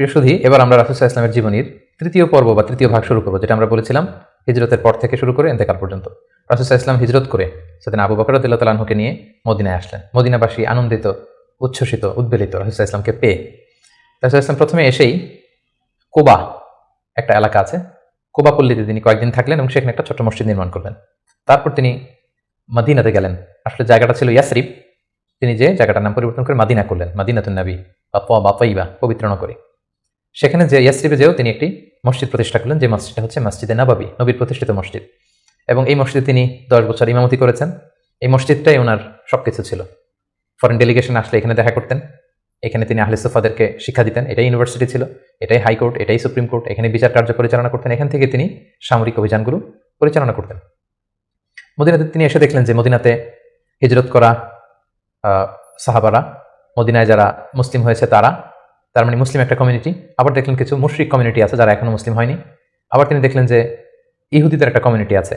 প্রিয় সুধী, এবার আমরা রাসুসাহ ইসলামের জীবনীর তৃতীয় পর্ব বা তৃতীয় ভাগ শুরু করব, যেটা আমরা বলেছিলাম হিজরতের পর থেকে শুরু করে এতেকাল পর্যন্ত। রাসুসাহ ইসলাম হিজরত করে সেদিন আবু বকর তালাহুকে নিয়ে মদিনায় আসলেন। মদিনাবাসী আনন্দিত, উচ্ছ্বসিত, উদ্বেলিত রাসুসাহ ইসলামকে পেয়ে রাসুসাহ ইসলাম প্রথমে এসেই কোবা একটা এলাকা আছে। কোবা পল্লীতে তিনি কয়েকদিন থাকলেন এবং সেখানে একটা ছোট্ট মসজিদ নির্মাণ করলেন। তারপর তিনি মাদিনাতে গেলেন। আসলে জায়গাটা ছিল ইয়াসরিফ তিনি যে জায়গাটার নাম পরিবর্তন করে মাদিনা করলেন, মাদিনাতুন নবী বা প বা পবিত্র নগরী। সেখানে যে ইয়াসরিফে যেও তিনি একটি মসজিদ প্রতিষ্ঠা করলেন, যে মসজিদটা হচ্ছে মসজিদে নাবাবি, নবীর প্রতিষ্ঠিত মসজিদ। এবং এই মসজিদে তিনি দশ বছর ইমামতি করেছেন। এই মসজিদটাই ওনার সবকিছু ছিল। ফরেন ডেলিগেশন আসলে এখানে দেখা করতেন। এখানে তিনি আহলে সুফাদেরকে শিক্ষা দিতেন। এটাই ইউনিভার্সিটি ছিল, এটাই হাইকোর্ট এটাই সুপ্রিম কোর্ট এখানে বিচার কার্য পরিচালনা করতেন। এখান থেকে তিনি সামরিক অভিযানগুলো পরিচালনা করতেন। মদিনাতে তিনি এসে দেখলেন যে মদিনাতে হিজরত করা সাহাবারা, মদিনায় যারা মুসলিম হয়েছে তারা তার মানে মুসলিম একটা কমিউনিটি আবার দেখলেন কিছু মুশরিক কমিউনিটি আছে যারা এখনও মুসলিম হয়নি। আবার তিনি দেখলেন যে ইহুদিদের একটা কমিউনিটি আছে।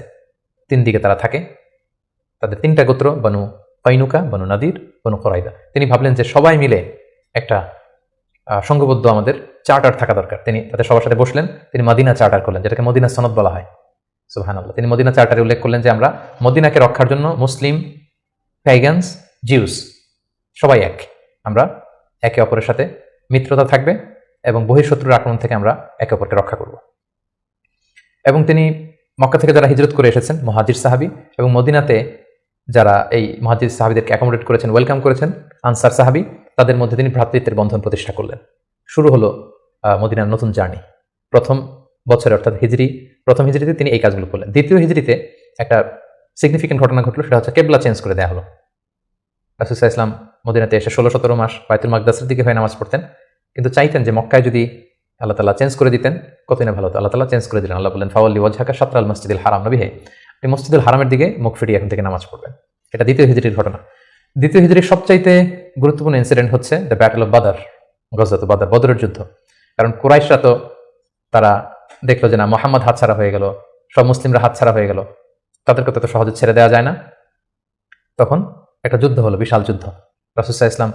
তিন দিকে তারা থাকে। তাদের তিনটা গোত্র, বনু কৈনুকা বনু নাদির, বনু খরাইদা তিনি ভাবলেন যে সবাই মিলে একটা সংঘবদ্ধ আমাদের চার্টার থাকা দরকার। তিনি তাদের সবার সাথে বসলেন। তিনি মদিনা চার্টার করলেন, যেটাকে মদিনা সনদ বলা হয়। সুহান আল্লাহ তিনি মদিনা চার্টারে উল্লেখ করলেন যে আমরা মদিনাকে রক্ষার জন্য মুসলিম প্যাগানস জিউস সবাই এক। আমরা একে অপরের সাথে মিত্রতা থাকবে এবং বহিঃশত্রুর আক্রমণ থেকে আমরা একে অপরকে রক্ষা করব। এবং তিনি মক্কা থেকে যারা হিজরত করে এসেছেন, মহাজির সাহাবি এবং মদিনাতে যারা এই মহাজির সাহাবিদেরকে অ্যাকোমোডেট করেছেন ওয়েলকাম করেছেন, আনসার সাহাবি, তাদের মধ্যে তিনি ভ্রাতৃত্বের বন্ধন প্রতিষ্ঠা করলেন। শুরু হলো মদিনার নতুন জার্নি। প্রথম বছরে অর্থাৎ হিজরি, প্রথম হিজরিতে তিনি এই কাজগুলো করলেন। দ্বিতীয় হিজরিতে একটা সিগনিফিকেন্ট ঘটনা ঘটলো, সেটা হচ্ছে কেবলা চেঞ্জ করে দেওয়া হলো। রাসুসাহ ইসলাম মদিনাতে এসে ষোলো সতেরো মাস বায়তুল মাকদাসের দিকে হয়ে নামাজ পড়তেন। কিন্তু চাইতেন যে মক্কায় যদি আল্লাহ তালা চেঞ্জ করে দিতেন, কতই না ভালো হতো। আল্লাহ তালা চেঞ্জ করে দিলেন। আল্লাহ বললেন, ফাওয়াল্লি ওয়াজহাকা সাতরাল মসজিদুল হারাম। নবী হে, আপনি মসজিদুল হারামের দিকে মুখ ফিরিয়ে এখন থেকে নামাজ পড়বেন। এটা দ্বিতীয় হিজরির ঘটনা। দ্বিতীয় হিজরির সবচাইতে গুরুত্বপূর্ণ ইনসিডেন্ট হচ্ছে দ্য ব্যাটল অফ বাদার গজরাত বাদার, বদরের যুদ্ধ। কারণ কুরাইশরা তো তারা দেখল যে না, মোহাম্মদ হাতছাড়া হয়ে গেল, সব মুসলিমরা হাতছাড়া হয়ে গেল। তাদেরকে তো সহজে ছেড়ে দেওয়া যায় না। তখন একটা যুদ্ধ হলো, বিশাল যুদ্ধ। রাসুসাহ ইসলাম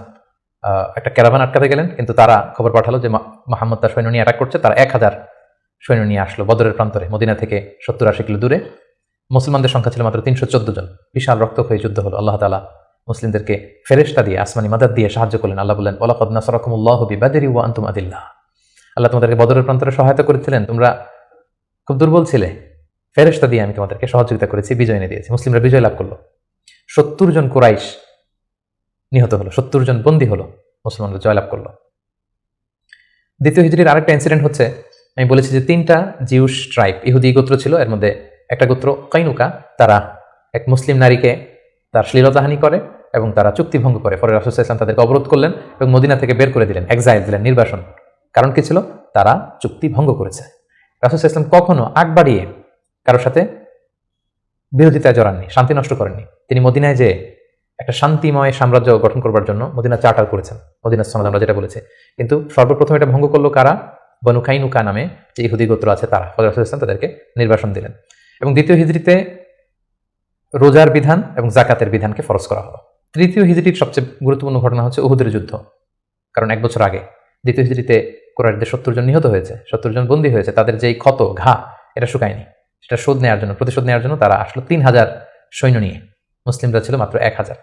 একটা ক্যারাভান আটকাতে গেলেন, কিন্তু তারা খবর পাঠালো যে মা- মোহাম্মদ তার সৈন্য নিয়ে অ্যাটাক করছে, তারা এক হাজার সৈন্য নিয়ে আসলো বদরের প্রান্তরে, মদিনা থেকে সত্তর আশি কিলো দূরে। মুসলমানদের সংখ্যা ছিল মাত্র তিনশো চোদ্দ জন। বিশাল রক্তক্ষয়ী যুদ্ধ হলো। আল্লাহ তালা মুসলিমদেরকে ফেরেশতা দিয়ে, আসমানি মাদার দিয়ে সাহায্য করলেন। আল্লাহ বললেন ওলাকদ নাসরাকুমুল্লাহ বিবাদেরি ওয়া আনতুম আদিল্লাহ আল্লাহ তোমাদেরকে বদরের প্রান্তরে সহায়তা করেছিলেন। তোমরা খুব দুর্বল ছিলে। ফেরেশতা দিয়ে আমি তোমাদেরকে সহযোগিতা করেছি, বিজয় এনে দিয়েছি। মুসলিমরা বিজয় লাভ করল। সত্তর জন কুরাইশ নিহত হলো, সত্তর জন বন্দী হলো, মুসলমানরা জয়লাভ করল। দ্বিতীয় হিজরির আরেকটা ইনসিডেন্ট হচ্ছে, আমি বলেছি যে তিনটা জিউস ট্রাইব ইহুদি গোত্র ছিল, এর মধ্যে একটা গোত্র কাইনুকা, তারা এক মুসলিম নারীকে তার শ্লীলতাহানি করে এবং তারা চুক্তি ভঙ্গ করে। পরে রাসুল ইসলাম তাদেরকে অবরোধ করলেন এবং মদিনা থেকে বের করে দিলেন এক্সাইল দিলেন, নির্বাসন। কারণ কি ছিল? তারা চুক্তি ভঙ্গ করেছে। রাসুল ইসলাম কখনো আগ বাড়িয়ে কারোর সাথে বিরোধিতায় জড়াননি, শান্তি নষ্ট করেননি। তিনি মদিনায় যে একটা শান্তিময় সাম্রাজ্য গঠন করবার জন্য মদিনা চার্টার করেছেন মদিনা সনদ আমরা যেটা বলেছি। কিন্তু সর্বপ্রথম এটা ভঙ্গ করল কারা? বনু খাইনুকা নামে যে ইহুদি গোত্র আছে তারা ফজল রাসূল ইসলাম তাদেরকে নির্বাসন দিলেন। এবং দ্বিতীয় হিজড়িতে রোজার বিধান এবং জাকাতের বিধানকে ফরজ করা হলো। তৃতীয় হিজড়ির সবচেয়ে গুরুত্বপূর্ণ ঘটনা হচ্ছে উহুদের যুদ্ধ। কারণ এক বছর আগে দ্বিতীয় হিজড়িতে কোরআনদের সত্তর জন নিহত হয়েছে, সত্তর জন বন্দী হয়েছে, তাদের যেই ক্ষত, ঘা, এটা শুকায়নি। সেটা শোধ নেওয়ার জন্য, প্রতিশোধ নেওয়ার জন্য তারা আসলো তিন হাজার সৈন্য নিয়ে। মুসলিমরা ছিল মাত্র এক হাজার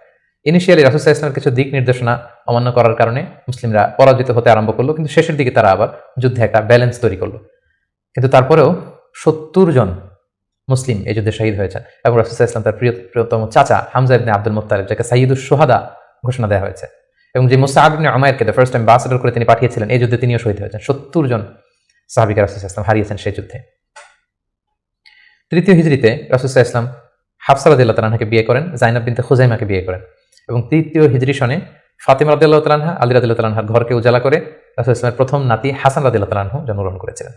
ইনিশিয়ালি রাসুসাহ ইসলামের কিছু দিক নির্দেশনা অমান্য করার কারণে মুসলিমরা পরাজিত হতে আরম্ভ করল, কিন্তু শেষের দিকে তারা আবার যুদ্ধে একটা ব্যালেন্স তৈরি করল। কিন্তু তারপরেও সত্তর জন মুসলিম এই যুদ্ধে শহীদ হয়েছেন এবং রাসুসাহ ইসলাম তার প্রিয় প্রিয়তম চাচা হামজা ইবনে আব্দুল মুত্তালিব, যাকে সাইয়দুস সোহাদা ঘোষণা দেওয়া হয়েছে। এবং যে মুসাহাব ইবনে আমায়েরকে দ্য ফার্স্ট টাইম বাসেডর করে তিনি পাঠিয়েছিলেন, এই যুদ্ধে তিনিও শহীদ হয়েছেন। সত্তর জন সাহাবিকা রাসুসাহ ইসলাম হারিয়েছেন সেই যুদ্ধে। তৃতীয় হিজড়িতে রাসুসাহ ইসলাম হাফসার আদিল্লাহ তালাহাকে বিয়ে করেন, জাইনাব বিনতে খুজাইমাকে বিয়ে করেন এবং তৃতীয় হিজরি সনে ফাতিমা রাদিল্লাহ তালাহা আলী রাদিল্লাহ তালাহার ঘরকে উজালা করে রাসুল ইসলামের প্রথম নাতি হাসান রাদিল্লাহ তালাহু জন্মগ্রহণ করেছিলেন।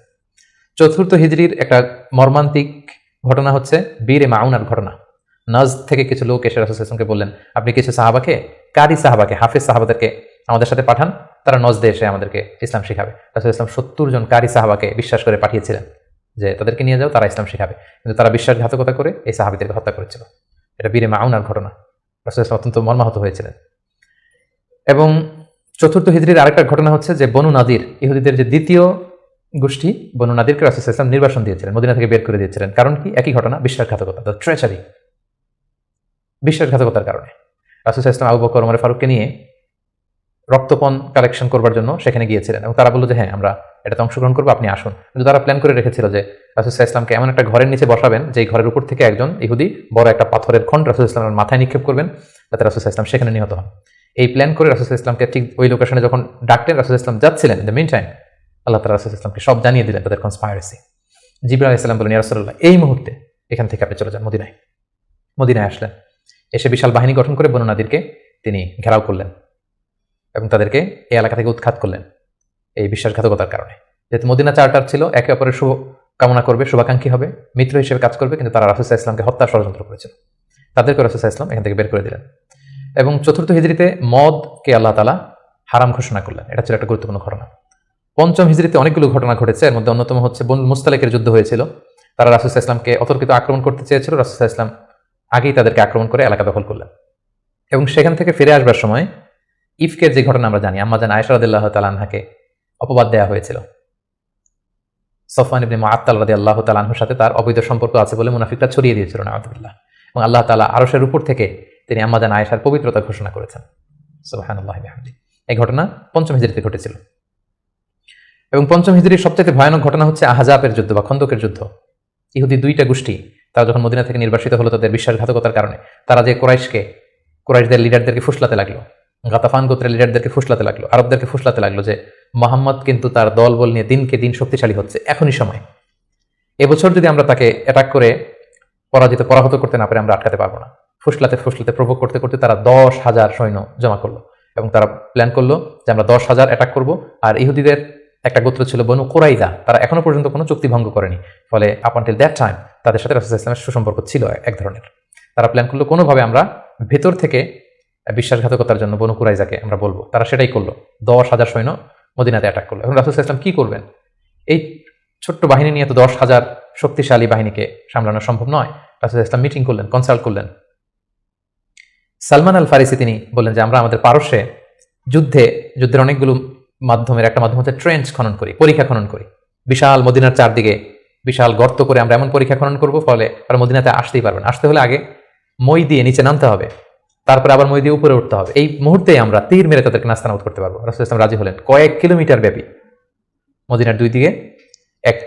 চতুর্থ হিজরির একটা মর্মান্তিক ঘটনা হচ্ছে বীরে মাউনার ঘটনা। নজ থেকে কিছু লোক এসে রাসুল ইসলামকে বললেন, আপনি কিছু সাহাবাকে, কারি সাহাবাকে, হাফিজ সাহাবাদেরকে আমাদের সাথে পাঠান, তারা নজদে এসে আমাদেরকে ইসলাম শিখাবে। রাসুল ইসলাম সত্তর জন কারি সাহাবাকে বিশ্বাস করে পাঠিয়েছিলেন। যে তাদেরকে নিয়ে যাও, তারা ইসলাম শেখাবে। কিন্তু তারা বিশ্বাসঘাতকতা করে এই সাহাবিদেরকে হত্যা করেছিল। এটা বীরে মাউনার ঘটনা। রাসুল ইসলাম অত্যন্ত মর্মাহত হয়েছিলেন। এবং চতুর্থ হিজড়ির আরেকটা ঘটনা হচ্ছে যে বনু নাদির, ইহুদিদের যে দ্বিতীয় গোষ্ঠী, বনু নাদিরকে রাসুল ইসলাম নির্বাসন দিয়েছিলেন, মদিনা থেকে বের করে দিয়েছিলেন। কারণ কি? একই ঘটনা, বিশ্বাসঘাতকতা দ্য ট্রেচারি বিশ্বাসঘাতকতার কারণে। রাসুল ইসলাম আবু বকর, ওমর ফারুককে নিয়ে রক্তপণ কালেকশন করবার জন্য সেখানে গিয়েছিলেন। এবং তারা বলল যে হ্যাঁ আমরা এটাতে অংশগ্রহণ করব, আপনি আসুন। কিন্তু তারা প্ল্যান করে রেখেছিল যে রাসুল ইসলামকে এমন একটা ঘরের নিচে বসাবেন যে ঘরের উপর থেকে একজন ইহুদি বড় একটা পাথরের খন্ড রাসুল ইসলামের মাথায় নিক্ষেপ করবেন, যাতে রাসুল ইসলাম সেখানে নিহত হন। এই প্ল্যান করে রাসুল ইসলামকে ঠিক ওই লোকেশনে যখন ডাকলেন রাসুল ইসলাম যাচ্ছিলেন দ্য মিন টাইম আল্লাহ তালা রাসুল ইসলামকে সব জানিয়ে দিলেন তাদের কনসপায়ারেসি জিবরা ইসলাম বলেন ইয়ারসল্লাহ এই মুহূর্তে এখান থেকে আপনি চলে যান, মদিনায়। মদিনায় আসলেন। এসে বিশাল বাহিনী গঠন করে বনুনাদিরকে তিনি ঘেরাও করলেন এবং তাদেরকে এই এলাকা থেকে উৎখাত করলেন। এই বিশ্বাসঘাতকতার কারণে। যেহেতু মদিনা চার্টার ছিল, একে অপরের শুভ কামনা করবে, শুভাকাঙ্ক্ষী হবে, মিত্র হিসেবে কাজ করবে, কিন্তু তারা রাসুসাহ ইসলামকে হত্যা ষড়যন্ত্র করেছিল। তাদেরকে রাসুসাহ ইসলাম এখান থেকে বের করে দিলেন। এবং চতুর্থ হিজড়িতে মদকে আল্লাহ তালা হারাম ঘোষণা করলেন। এটা ছিল একটা গুরুত্বপূর্ণ ঘটনা। পঞ্চম হিজড়িতে অনেকগুলো ঘটনা ঘটেছে, এর মধ্যে অন্যতম হচ্ছে বন মুস্তালেকের যুদ্ধ হয়েছিল। তারা রাসুসাহ ইসলামকে অতর্কিত আক্রমণ করতে চেয়েছিল রাসুসাহ ইসলাম আগেই তাদেরকে আক্রমণ করে এলাকা দখল করলেন। এবং সেখান থেকে ফিরে আসবার সময় ইফকের যে ঘটনা আমরা জানি আম্মাজান আয়সরাদুল্লাহ তালানহাকে অপবাদ দেওয়া হয়েছিল। সফান ইবনে মাআত্তাল রাদি আল্লাহ তালানহুর সাথে তার অবৈধ সম্পর্ক আছে বলে মুনাফিকরা ছড়িয়ে দিয়েছিল নাহমদুল্লাহ এবং আল্লাহ তালা আরসের উপর থেকে তিনি আম্মাজান আয়েশার পবিত্রতা ঘোষণা করেছেন। সোহানুল্লাহ এই ঘটনা পঞ্চম হিজড়িতে ঘটেছিল। এবং পঞ্চম হিজড়ির সবচেয়ে ভয়ানক ঘটনা হচ্ছে আহাজাবের যুদ্ধ বা খন্দকের যুদ্ধ। ইহুদি দুইটা গোষ্ঠী তারা যখন মদিনা থেকে নির্বাসিত হলো তাদের বিশ্বাসঘাতকতার কারণে, তারা যে কোরাইশকে, কোরাইশদের লিডারদেরকে ফুসলাতে লাগল, গাতাফান গোত্রের লিডারদেরকে ফুসলাতে লাগল, আরবদেরকে ফুসলাতে লাগল যে মোহাম্মদ কিন্তু তার দল বল নিয়ে দিনকে দিন শক্তিশালী হচ্ছে। এখনই সময়। এবছর যদি আমরা তাকে অ্যাটাক করে পরাজিত, পরাহত করতে না পারে, আমরা আটকাতে পারব না। ফুসলাতে ফুসলাতে প্রভোগ করতে করতে তারা দশ হাজার সৈন্য জমা করল এবং তারা প্ল্যান করল যে আমরা দশ হাজার অ্যাটাক করব। আর ইহুদিদের একটা গোত্র ছিল বনু কোরাইদা। তারা এখনও পর্যন্ত কোনো চুক্তি ভঙ্গ করেনি। ফলে আপ আনটিল দ্যাট টাইম তাদের সাথে রাসুল ইসলামের সুসম্পর্ক ছিল এক ধরনের তারা প্ল্যান করল কোনোভাবে আমরা ভেতর থেকে বিশ্বাসঘাতকতার জন্য বনু কুরাইজাকে আমরা বলব। তারা সেটাই করল। দশ হাজার সৈন্য মদিনাতে অ্যাটাক করল। এখন রাসুল ইসলাম কি করবেন? এই ছোট্ট বাহিনী নিয়ে তো দশ হাজার শক্তিশালী বাহিনীকে সামলানো সম্ভব নয়। রাসুল ইসলাম মিটিং করলেন কনসাল্ট করলেন। সালমান আল ফারিসি তিনি বললেন যে, আমরা আমাদের পারস্যে যুদ্ধে, যুদ্ধের অনেকগুলো মাধ্যমের একটা মাধ্যম হচ্ছে ট্রেন্চ খনন করি, পরীক্ষা খনন করি। বিশাল মদিনার চারদিকে বিশাল গর্ত করে আমরা এমন পরীক্ষা খনন করব, ফলে আর মদিনাতে আসতেই পারবেন আসতে হলে আগে মই দিয়ে নিচে নামতে হবে। তারপরে আবার মই দিয়ে উপরে উঠতে হবে। এই মুহূর্তে আমরা তীর মেরে তাদেরকে নাস্তানাউত করতে পারব। রাসুল ইসলাম রাজি হলেন। কয়েক কিলোমিটার ব্যাপী। মদিনার দুই দিকে, এক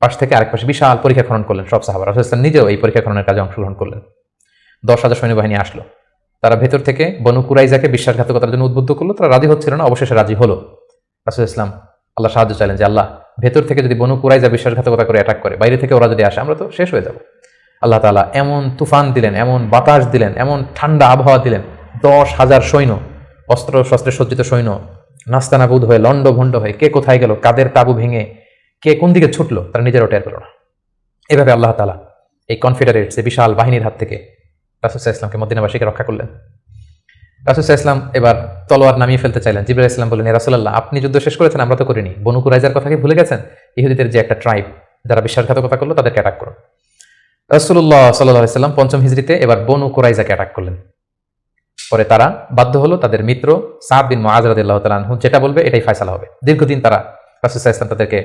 পাশ থেকে আরেক পাশে বিশাল পরীক্ষা খনন করলেন সব সাহাবা রাসুল ইসলাম নিজেও এই পরীক্ষা খননের কাজে অংশগ্রহণ করলেন। দশ হাজার সৈন্যবাহিনী আসলো। তারা ভেতর থেকে বনু কুরাইজাকে বিশ্বাসঘাতকতার জন্য উদ্বুদ্ধ করল। তারা রাজি হচ্ছিল না, অবশেষে রাজি হলো। রাসুল ইসলাম আল্লাহ সাহায্য চাইলেন যে, আল্লাহ, ভেতর থেকে যদি বনু কুরাইজা বিশ্বাসঘাতকতা করে অ্যাটাক করে, বাইরে থেকে ওরা যদি আসে, আমরা তো শেষ হয়ে যাব। আল্লাহ তালা এমন তুফান দিলেন, এমন বাতাস দিলেন, এমন ঠান্ডা আবহাওয়া দিলেন, দশ হাজার সৈন্য, অস্ত্র শস্ত্রে সজ্জিত সৈন্য, নাস্তানাবুদ হয়ে লন্ড ভণ্ড হয়ে, কে কোথায় গেল, কাদের তাবু ভেঙে, কে কোন দিকে ছুটলো, তারা নিজেরও টের পেল না। এভাবে আল্লাহ তালা এই কনফেডারেটস, এই বিশাল বাহিনীর হাত থেকে রাসুসাহ ইসলামকে মদিনাবাসীকে রক্ষা করলেন। রাসুসাহ ইসলাম এবার তলোয়ার নামিয়ে ফেলতে চাইলেন। জিবুল ইসলাম বললেন রাসুল্লাহ আপনি যুদ্ধ শেষ করেছেন, আমরা তো করিনি। বনু কুরাইজার কথা কি ভুলে গেছেন? ইহুদিদের যে একটা ট্রাইব যারা বিশ্বাসঘাতকতা করল, তাদেরকে অ্যাটাক করুন রসুল্লাহ সাল্লাহ সাল্লাম পঞ্চম হিজড়িতে এবার বনু কুরাইজাকে অ্যাটাক করলেন। পরে তারা বাধ্য হলো তাদের মিত্র সাদ বিন মহাজরাদিল্লাহ তালাহু যেটা বলবে এটাই ফয়সালা হবে। দীর্ঘদিন তারা রাসুসাহ ইসলাম তাদেরকে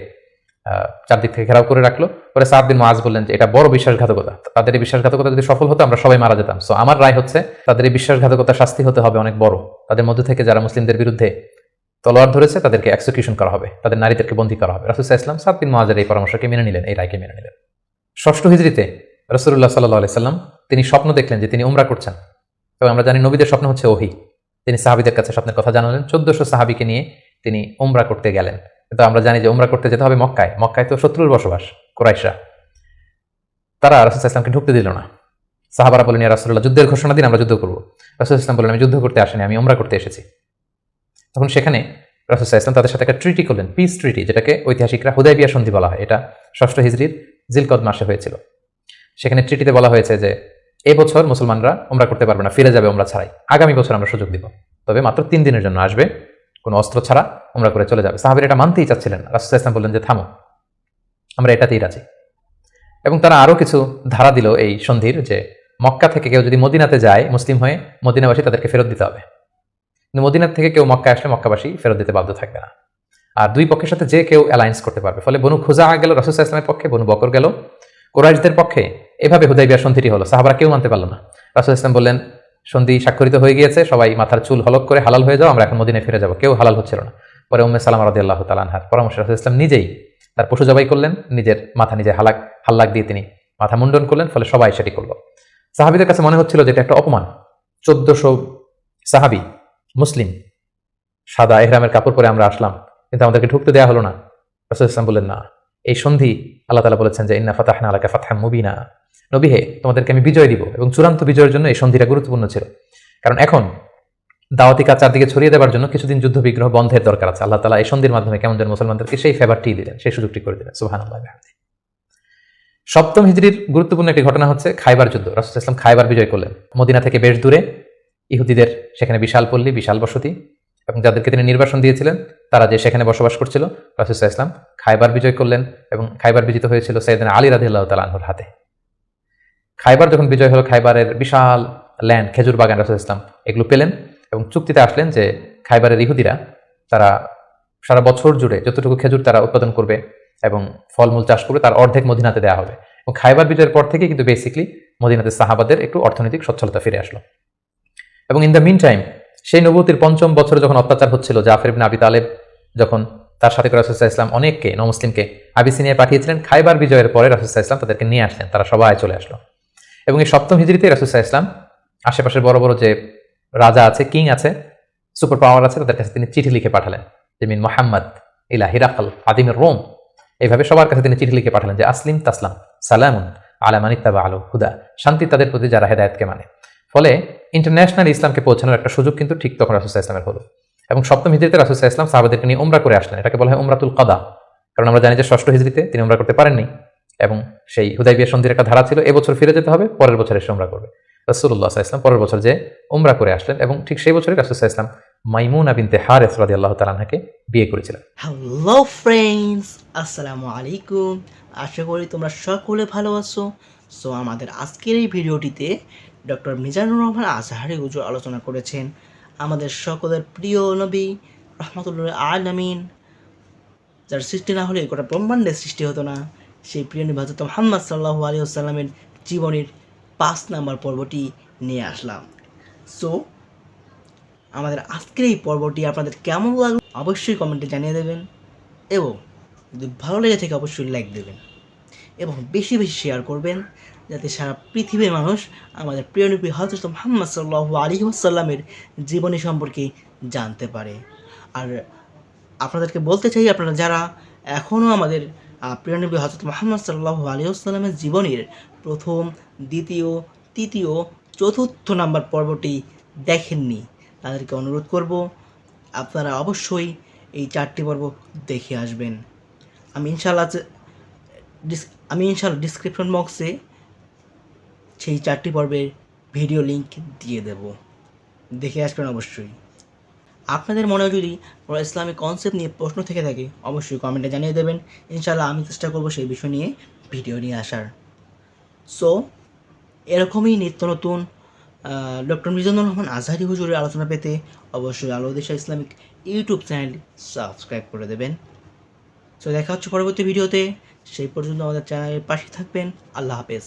চারদিক থেকে ঘেরাও করে রাখল। পরে সাদ বিন মাজ বললেন যে, এটা বড় বিশ্বাসঘাতকতা। তাদের এই বিশ্বাসঘাতকতা যদি সফল হতো, আমরা সবাই মারা যেতাম। সো আমার রায় হচ্ছে তাদের এই বিশ্বাসঘাতকতা শাস্তি হতে হবে অনেক বড়। তাদের মধ্যে থেকে যারা মুসলিমদের বিরুদ্ধে তলোয়ার ধরেছে, তাদেরকে এক্সিকিউশন করা হবে। তাদের নারীদেরকে বন্দী করা হবে। রাসুসাহ ইসলাম সাদ বিন মাহাজের এই পরামর্শকে মেনে নিলেন, এই রায়কে মেনে নিলেন। ষষ্ঠ হিজড়িতে রসুল্লাহ সাল্লাহ আলাইসাল্লাম তিনি স্বপ্ন দেখলেন যে তিনি উমরা করছেন। এবং আমরা জানি নবীদের স্বপ্ন হচ্ছে ওহি। তিনি সাহাবিদের কাছে স্বপ্নের কথা জানালেন, চোদ্দশো সাহাবিকে নিয়ে তিনি উমরা করতে গেলেন। কিন্তু আমরা জানি যে উমরা করতে যেতে হবে মক্কায়। মক্কায় তো শত্রুর বসবাস, কোরাইশরা। তারা রাসুল ইসলামকে ঢুকতে দিল না। সাহাবারা বলেন রাসুল্লাহ যুদ্ধের ঘোষণা দিন, আমরা যুদ্ধ করব। রাসুল ইসলাম বলেন, আমি যুদ্ধ করতে আসিনি, আমি উমরা করতে এসেছি। তখন সেখানে রাসুল ইসলাম তাদের সাথে একটা ট্রিটি করলেন পিস ট্রিটি যেটাকে ঐতিহাসিকরা হুদাইবিয়া সন্ধি বলা হয়। এটা ষষ্ঠ হিজড়ির জিলকদ মাসে হয়েছিল। সেখানে ট্রিটিতে বলা হয়েছে যে এবছর মুসলমানরা ওমরা করতে পারবে না, ফিরে যাবে ওমরা ছাড়াই। আগামী বছর আমরা সুযোগ দিব। তবে মাত্র তিন দিনের জন্য আসবে। কোনো অস্ত্র ছাড়া ওমরা করে চলে যাবে। সাহাবের এটা মানতেই চাচ্ছিলেন রাসুল ইসলাম বললেন যে, থামো। আমরা এটাতেই রাজি। এবং তারা আরও কিছু ধারা দিল এই সন্ধির যে, মক্কা থেকে কেউ যদি মদিনাতে যায়, মুসলিম হয়ে মদিনাবাসী তাদেরকে ফেরত দিতে হবে। কিন্তু মদিনার থেকে কেউ মক্কা আসলে মক্কাবাসী ফেরত দিতে বাধ্য থাকবে না। আর দুই পক্ষের সাথে যে কেউ অ্যালায়েন্স করতে পারবে। ফলে বনু খুজা গেল, রসুল ইসলামের পক্ষে, বনু বকর গেল। কোরাইশদের পক্ষে এভাবে হুদাইবিয়া সন্ধিটি হলো। সাহাবারা কেউ মানতে পারল না। রাসুল ইসলাম বললেন, সন্ধি স্বাক্ষরিত হয়ে গিয়েছে, সবাই মাথার চুল হলক করে হালাল হয়ে যাও, আমরা এখন মদিনে ফিরে যাব। কেউ হালাল হচ্ছিল না। পরে উম্মে সালাম রাদি আল্লাহ তালানহার পরামর্শ রাসুল ইসলাম নিজেই তার পশু জবাই করলেন, নিজের মাথা নিজে হালাক, হাল্লাক দিয়ে তিনি মাথা মুন্ডন করলেন, ফলে সবাই সেটি করল। সাহাবিদের কাছে মনে হচ্ছিল যে এটা একটা অপমান। চোদ্দশো সাহাবি, মুসলিম, সাদা এহরামের কাপড় পরে আমরা আসলাম, কিন্তু আমাদেরকে ঢুকতে দেওয়া হলো না। রাসুল ইসলাম বললেন, না। এই সন্ধি আল্লাহ তালা বলেছেন যে, ইন্না ফাতাহনা আলাকা ফাতহাম মুবিনা। নবী হে, তোমাদেরকে আমি বিজয় দিব এবং চূড়ান্ত বিজয়ের জন্য এই সন্ধিটা গুরুত্বপূর্ণ ছিল। কারণ এখন দাওয়াতি কাজ চারদিকে ছড়িয়ে দেওয়ার জন্য কিছুদিন যুদ্ধ বিগ্রহ বন্ধের দরকার আছে। আল্লাহ তালা এই সন্ধির মাধ্যমে কেমন যেন মুসলমানদেরকে সেই ফেভারটি দিলেন, সেই সুযোগটি করে দিলেন। সুহান আল্লাহ সপ্তম হিজড়ির গুরুত্বপূর্ণ একটি ঘটনা হচ্ছে খাইবার যুদ্ধ। রাসুল ইসলাম খাইবার বিজয় করলেন। মদিনা থেকে বেশ দূরে ইহুদিদের সেখানে বিশাল পল্লী, বিশাল বসতি। এবং যাদেরকে তিনি নির্বাসন দিয়েছিলেন, তারা যে সেখানে বসবাস করছিল রাসুসাহ ইসলাম খাইবার বিজয় করলেন এবং খাইবার বিজিত হয়েছিল সৈয়দিন আলী রাজি আল্লাহ তালাহুর হাতে। খাইবার যখন বিজয় হলো, খাইবারের বিশাল ল্যান্ড খেজুর বাগান রাসুল ইসলাম এগুলো পেলেন এবং চুক্তিতে আসলেন যে খাইবারের ইহুদিরা, তারা সারা বছর জুড়ে যতটুকু খেজুর তারা উৎপাদন করবে এবং ফলমূল চাষ করবে, তার অর্ধেক মদিনাতে দেওয়া হবে। এবং খাইবার বিজয়ের পর থেকে কিন্তু বেসিকলি মদিনাতে সাহাবাদের একটু অর্থনৈতিক সচ্ছলতা ফিরে আসলো। এবং ইন দ্য মিন টাইম সেই নবতির পঞ্চম বছরে যখন অত্যাচার হচ্ছিল, জাফর ইবনে আবি তালেব যখন তার সাথে করে রাসুসাহ ইসলাম অনেককে নমুসলিমকে আবিসিনিয়ায় পাঠিয়েছিলেন, খাইবার বিজয়ের পরে রাসুসাহ ইসলাম তাদেরকে নিয়ে আসলেন, তারা সবাই চলে আসলো। এবং এই সপ্তম হিজড়িতে রাসুসাহ ইসলাম আশেপাশের বড় বড় যে রাজা আছে কিং আছে সুপার পাওয়ার আছে, তাদের কাছে তিনি চিঠি লিখে পাঠালেন যেমিন মোহাম্মদ ইলা হিরাফল আদিমের রোম। এইভাবে সবার কাছে তিনি চিঠি লিখে পাঠালেন যে, আসলিম তাসলাম, সালামুন আলামানিত্তাবা আলো হুদা। শান্তি তাদের প্রতি যারা হেদায়তকে মানে। ফলে ইন্টারন্যাশনাল ইসলামকে পৌঁছানোর একটা সুযোগ কিন্তু ঠিক তখন রাসুসাহ ইসলামের হলো। এবং সপ্তম হিজড়িতে রাসুসাহ ইসলাম সাহাবাদেরকে নিয়ে উমরা করে আসলেন। এটাকে বলা হয় উমরাতুল কদা। কারণ আমরা জানি যে ষষ্ঠ হিজড়িতে তিনি উমরা করতে পারেননি। এবং সেই হুদাইবিয়া সন্ধির একটা ধারা ছিল, এবছর ফিরে যেতে হবে, পরের বছর এসে উমরা করবে। রাসুল্লাহ ইসলাম পরের বছর যে উমরা করে আসলেন এবং ঠিক সেই বছরই রাসুসাহ ইসলাম মাইমুন আবিনতে হার রাদি আল্লাহ তালাহাকে বিয়ে করেছিলেন। হ্যালো ফ্রেন্ডস আসসালামু আলাইকুম। আশা করি তোমরা সকলে ভালো আছো। সো আমাদের আজকের এই ভিডিওটিতে ডক্টর মিজানুর রহমান আজহারি হুজুর আলোচনা করেছেন আমাদের সকলের প্রিয় নবী রহমতুল্লাহ আলমিন, যার সৃষ্টি না হলে গোটা ব্রহ্মাণ্ডের সৃষ্টি হতো না। সেই প্রিয় হজরত মোহাম্মদ সাল্লাহু আলী আসাল্লামের জীবনের পাঁচ নাম্বার পর্বটি নিয়ে আসলাম। সো আমাদের আজকের এই পর্বটি আপনাদের কেমন লাগল অবশ্যই কমেন্টে জানিয়ে দেবেন এবং যদি ভালো লেগে থাকে অবশ্যই লাইক দেবেন এবং বেশি বেশি শেয়ার করবেন। যাতে সারা পৃথিবীর মানুষ আমাদের প্রিয় নবী হজরত মোহাম্মদ সাল্লাহ আলী সাল্লামের জীবনী সম্পর্কে জানতে পারে। আর আপনাদেরকে বলতে চাই আপনারা যারা এখনও আমাদের আহ, প্রিয় নবী হজরত মোহাম্মদ সাল্লাহ আলী সাল্লামের জীবনের প্রথম দ্বিতীয় তৃতীয় চতুর্থ নাম্বার পর্বটি দেখেননি তাদেরকে অনুরোধ করব আপনারা অবশ্যই এই চারটি পর্ব দেখে আসবেন। আমি ইনশাল্লাহ আমি ইনশাল্লাহ ডিসক্রিপশন বক্সে সেই চারটি পর্বের ভিডিও লিংক দিয়ে দেব। দেখে আসবেন অবশ্যই। আপনাদের মনে যদি কোনো ইসলামিক কনসেপ্ট নিয়ে প্রশ্ন থেকে থাকে, অবশ্যই কমেন্টে জানিয়ে দেবেন। ইনশাল্লাহ আমি চেষ্টা করব সেই বিষয় নিয়ে ভিডিও নিয়ে আসার। সো এরকমই নিত্য নতুন ডক্টর মিজানুর রহমান আজহারি হুজুরের আলোচনা পেতে অবশ্যই আলোদেশা ইসলামিক ইউটিউব চ্যানেল সাবস্ক্রাইব করে দেবেন। সো দেখা হচ্ছে পরবর্তী ভিডিওতে। সেই পর্যন্ত আমাদের চ্যানেলের পাশে থাকবেন। আল্লাহ হাফেজ।